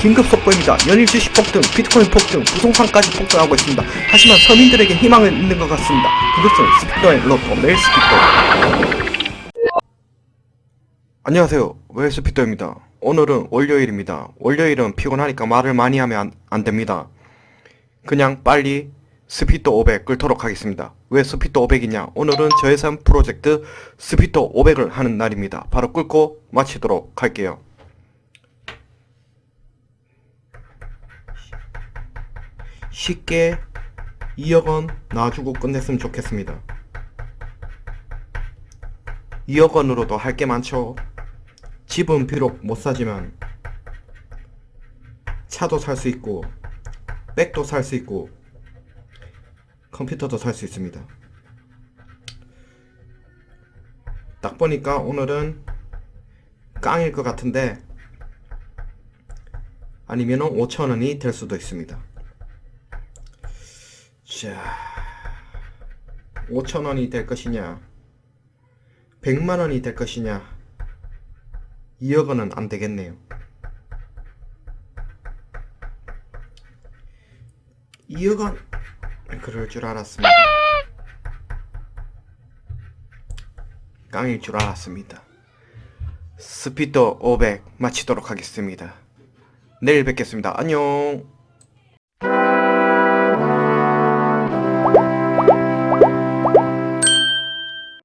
긴급 속보입니다. 연일 주 식 폭등, 비트코인 폭등, 부동산까지 폭등하고 있습니다. 하지만 서민들에게 희망은 있는 것 같습니다. 그것은 스피터의 로또 매일 스피터. 안녕하세요. 웰 스피터입니다. 오늘은 월요일입니다. 월요일은 피곤하니까 말을 많이 하면 안, 안 됩니다. 그냥 빨리 스피터 500 끌도록 하겠습니다. 왜 스피터 500이냐? 오늘은 저예산 프로젝트 스피터 500을 하는 날입니다. 바로 끌고 마치도록 할게요. 쉽게 2억 원 놔주고 끝냈으면 좋겠습니다. 2억 원으로도 할 게 많죠. 집은 비록 못 사지만 차도 살 수 있고 백도 살 수 있고 컴퓨터도 살 수 있습니다. 딱 보니까 오늘은 깡일 것 같은데 아니면은 5천원이 될 수도 있습니다. 자, 5천원이 될 것이냐, 100만원이 될 것이냐, 2억원은 안 되겠네요. 2억원, 그럴 줄 알았습니다. 깡일 줄 알았습니다. 스피터 500 마치도록 하겠습니다. 내일 뵙겠습니다. 안녕.